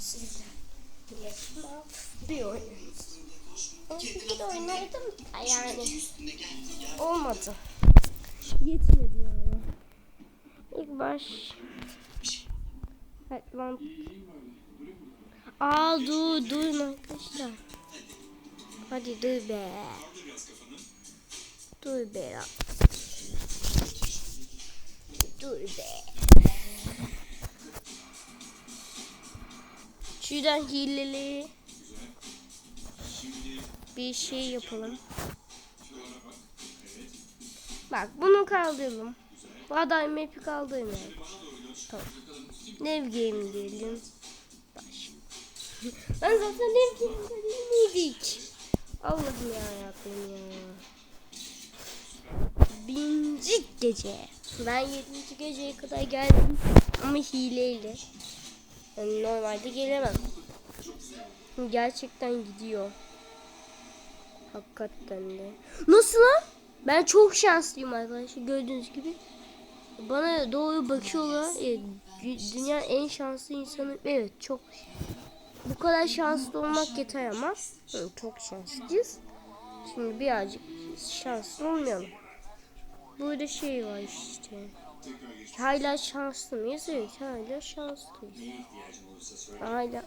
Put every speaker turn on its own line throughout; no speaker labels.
Sizden bir oyun. De oynardım da yani olmadı. Yetmedi yani. İlk baş Headlamp Aa dur dur arkadaşlar. Hadi dur be. Dur be ya. Dur be. Şuradan hileli bir şey yapalım. Bak bunu kaldıralım. Bu adam map'i kaldırmayalım. Tamam. Dev game diyelim. Baş. ben zaten dev game'de değil miydik? Allah'ım ya Rabbim ya. Birinci gece. Ben yedinci geceye kadar geldim. Ama hileyle. Yani normalde gelemem. Gerçekten gidiyor. Hakikaten de. Nasıl lan? Ben çok şanslıyım arkadaşlar gördüğünüz gibi. Bana doğru bakıyorlar. Evet, dü- dünyanın en şanslı insanı. Evet çok. Bu kadar şanslı olmak yeter ama. Hı, çok şanslıyız. Şimdi birazcık şanslı olmayalım. Burada şey var işte. Hala şanslı mıyız? Evet hala şanslıyız. Hala.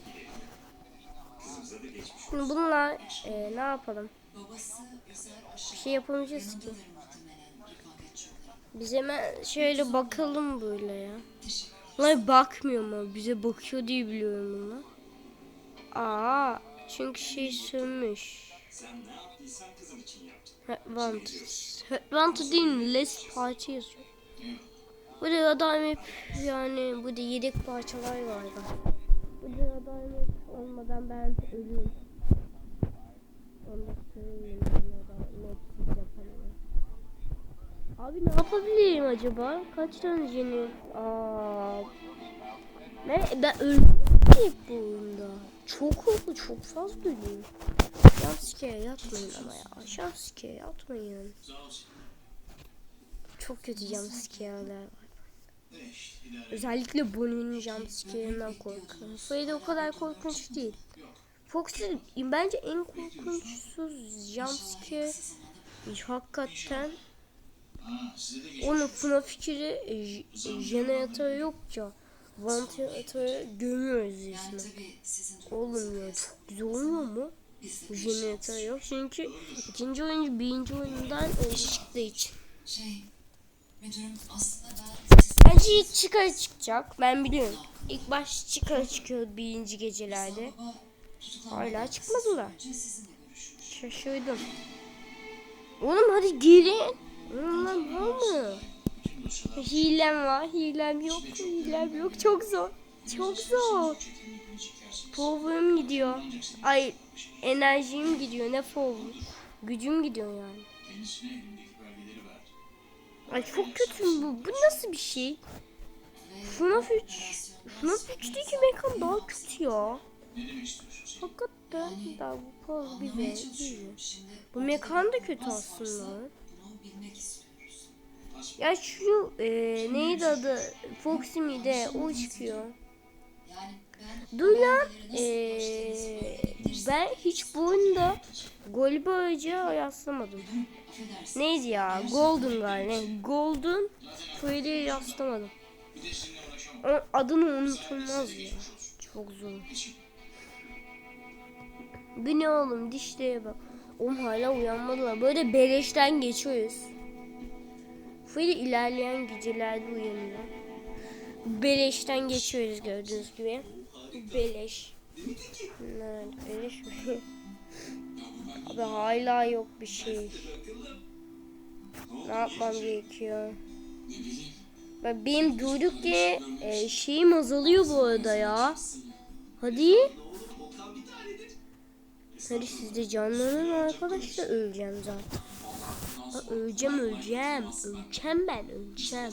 Şimdi bununla e, ne yapalım? Bir şey yapamayacağız ki. Biz hemen şöyle bakalım böyle ya. Bunlar bakmıyor mu? Bize bakıyor diye biliyorum bunu. Aa, çünkü şey sönmüş. Wanted. Wanted değil mi? Less parça yazıyor. Burada hep yani burada yedek parçalar var galiba. Burada hep olmadan ben ölürüm. Onu da söyleyeyim. Abi ne yapabilirim acaba? Kaç tane jeni? Aa. Ne? Ben öldüm ki bu oyunda. Çok oldu, çok fazla ölüyorum. Jumpscare yapmayın ama ya. Jumpscare yapmayın. Çok kötü jumpscare'ler var. Özellikle Bonnie'nin jumpscare'ından korkuyorum. Freddy o kadar korkunç değil. Foxy bence en korkunçsuz jumpscare hakikaten onun FNAF fikri e, jeneratör yok ya. Vantilatörü gömüyoruz resmen. Ya çok güzel olmuyor mu? Jeneratör yok çünkü ikinci oyuncu birinci oyundan çıktığı için.
Şey, müdürüm aslında ben
Bence ilk çıkar çıkacak. Ben biliyorum. İlk baş çıkar çıkıyor birinci gecelerde. Hala çıkmadılar. Şaşırdım. Oğlum hadi gelin. Oğlum mı? Hilem var. Hilem yok. Hilem yok. Çok zor. Çok zor. Power'ım gidiyor. Ay enerjim gidiyor. Ne power? Gücüm gidiyor yani. Ay çok kötü bu. Bu nasıl bir şey? FNAF 3. FNAF 3'teki mekan daha kötü ya. Hakikaten daha bu poz bir.
Şimdi
Bu mekan da kötü aslında. Ya şu e, neydi adı? Foxy miydi? O çıkıyor.
Yani ben
Dur lan.
belgeleri nasıl
E, ben hiç bu oyunda Golba Ağacı'ya yaslamadım. Neydi ya? Golden galiba. Golden Freddy'ye yaslamadım. Adını unutulmaz ya. Çok zor. Bu ne oğlum dişliğe bak. Oğlum hala uyanmadılar. Böyle beleşten geçiyoruz. Freddy ilerleyen gecelerde uyanıyor. Beleşten geçiyoruz gördüğünüz gibi. Beleş. Nerede? Beleş mi? Abi hala yok bir şey. Ne yapmam gerekiyor? Ben benim durduk yere e, şeyim azalıyor bu arada ya. Hadi. Hadi siz de canlanın arkadaşlar öleceğim zaten. Öleceğim öleceğim. Öleceğim ben öleceğim.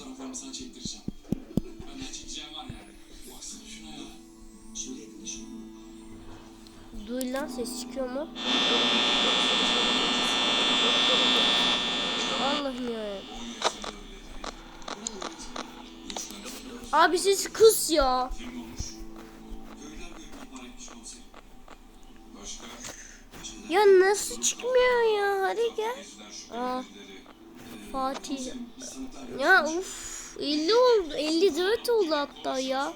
Duyulan ses çıkıyor mu? Allah'ım ya. Abi siz kız ya. Ya nasıl çıkmıyor ya? Hadi gel. Aa, Fatih. Ya uf 50 oldu. 54 oldu hatta ya.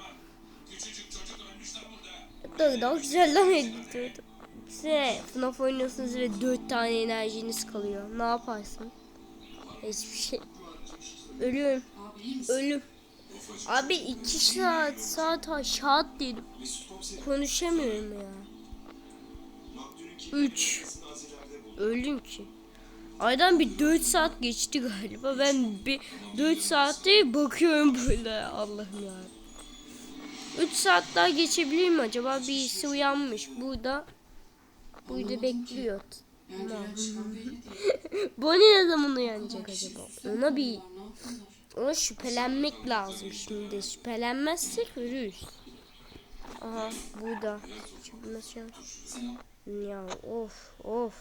Hatta daha güzel lan 54. Size FNAF oynuyorsunuz ve 4 tane enerjiniz kalıyor. Ne yaparsın? Hiçbir şey. Ölüyorum. Ölüm. Abi 2 saat saat aşağı dedim. Konuşamıyorum ya. 3 Öldüm ki. Aydan bir 4 saat geçti galiba. Ben bir 4 saatte bakıyorum böyle Allah'ım ya. 3 saat daha geçebilir mi acaba? Birisi uyanmış. Burada burada bekliyor. Bonnie ne zaman uyanacak acaba? Ona bir ona şüphelenmek lazım şimdi. Şüphelenmezsek ölürüz. Aha burada. Nasıl ya? Of of.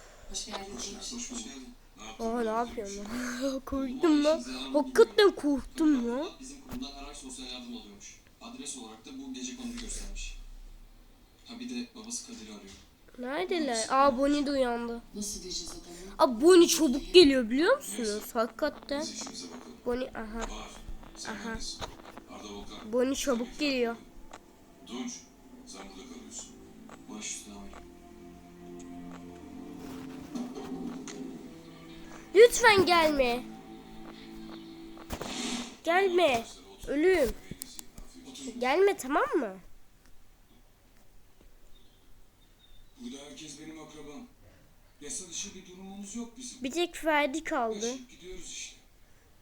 Aa ne yapıyorsun lan? korktum lan. Hakikaten korktum lan.
Bizim kurumdan her ay sosyal yardım alıyormuş. Adres olarak da bu gece konuyu göstermiş. Ha bir de babası Kadir'i arıyor.
Neredeler? Aa Bonnie de uyandı.
Nasıl diyeceğiz adamı?
Aa Bonnie çabuk geliyor biliyor musunuz? Hakikaten.
İşimize bakalım.
Bonnie aha.
Sen
Aha.
neredesin? Arda Volkan.
Bonnie çabuk geliyor.
Tunç. Sen burada kalıyorsun.
Baş üstüne.
Lütfen gelme. Gelme. Ölüm. Gelme tamam mı?
Burada herkes benim akrabam. Yasa dışı bir durumumuz yok bizim.
Bir tek Ferdi kaldı.
Yaşayıp gidiyoruz işte.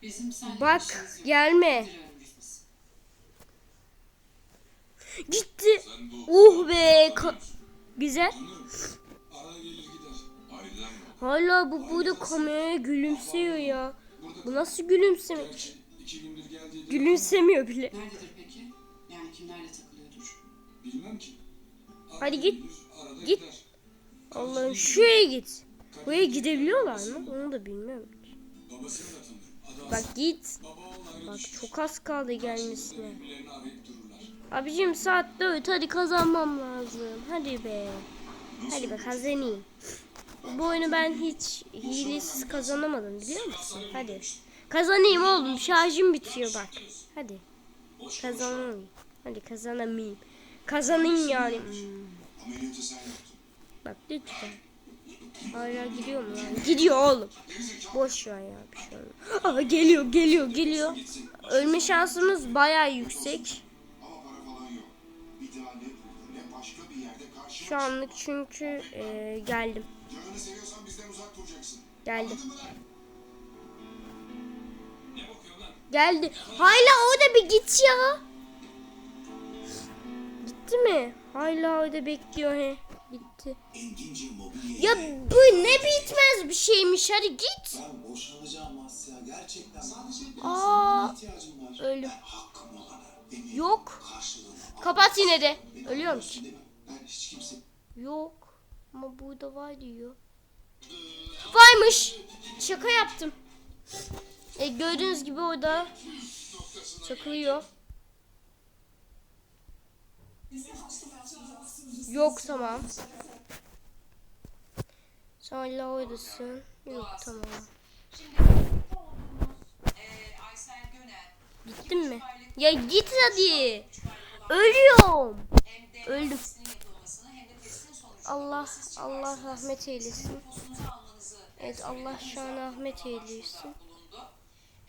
Bizim seninle
Bak
işimiz yok.
gelme. Gitti.
Sen.
Uh be. ka- Güzel.
Tanırım. Arada gelir gider. Aileden yok.
Hala bu burada kameraya gülümsüyor ya.
Burada
Bu nasıl gülümseme?
Gerçi iki gündür geldiği de
Gülümsemiyor bile.
Nerededir peki? Kimlerle takılıyordur?
bilmem ki. Arada
Hadi git.
arada
Git.
gider.
Allah'ım şuraya git. Buraya gidebiliyorlar mı? Onu da bilmiyorum.
Babasını da tanırım. Adı
Bak git. Bak çok az kaldı gelmesine. Abicim saat 4 hadi kazanmam lazım. Hadi be. Hadi be kazanayım. Bu oyunu ben hiç hilesiz kazanamadım biliyor musun? Hadi. Kazanayım oğlum şarjım bitiyor bak. Hadi. Kazanamayayım. Hadi kazanamayayım. Kazanayım yani. Bak lütfen. Hala gidiyor mu yani? Gidiyor oğlum. Boş ver ya bir şey olmaz. Aa, geliyor geliyor geliyor. Ölme şansımız bayağı yüksek. Şu anlık çünkü e, geldim. Geldim.
Lan?
Lan?
Geldi. Hala orada bir git ya. Gitti mi? Hala orada bekliyor he.
Mobilya.
Ya bu ne bitmez bir şeymiş. Hadi git.
Ben boşanacağım Asya. Gerçekten. Sadece
Aa.
Emin
Yok. Kapat yine de.
Hiç kimse...
Yok. Ama burada var diyor. Varmış. Şaka yaptım. E, gördüğünüz gibi orada çakılıyor. Yok tamam. Sen oradasın. Yok tamam. Gittin mi? Ya git hadi. Ölüyorum. Öldüm. Allah Allah rahmet eylesin. Evet Allah şu an rahmet eylesin.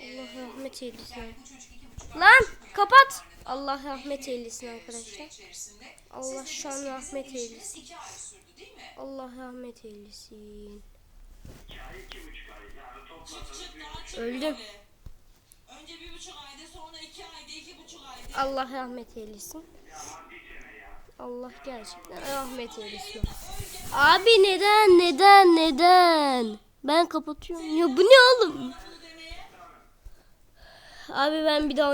Allah rahmet eylesin. Lan kapat. Allah rahmet eylesin arkadaşlar. Allah şu an rahmet eylesin. Allah rahmet eylesin. Öldüm.
böyle. Önce bir buçuk ayda sonra iki ayda iki buçuk ayda.
Allah rahmet eylesin. Allah gerçekten rahmet eylesin. Abi neden neden neden? Ben kapatıyorum. Ya bu ne oğlum? Abi ben bir daha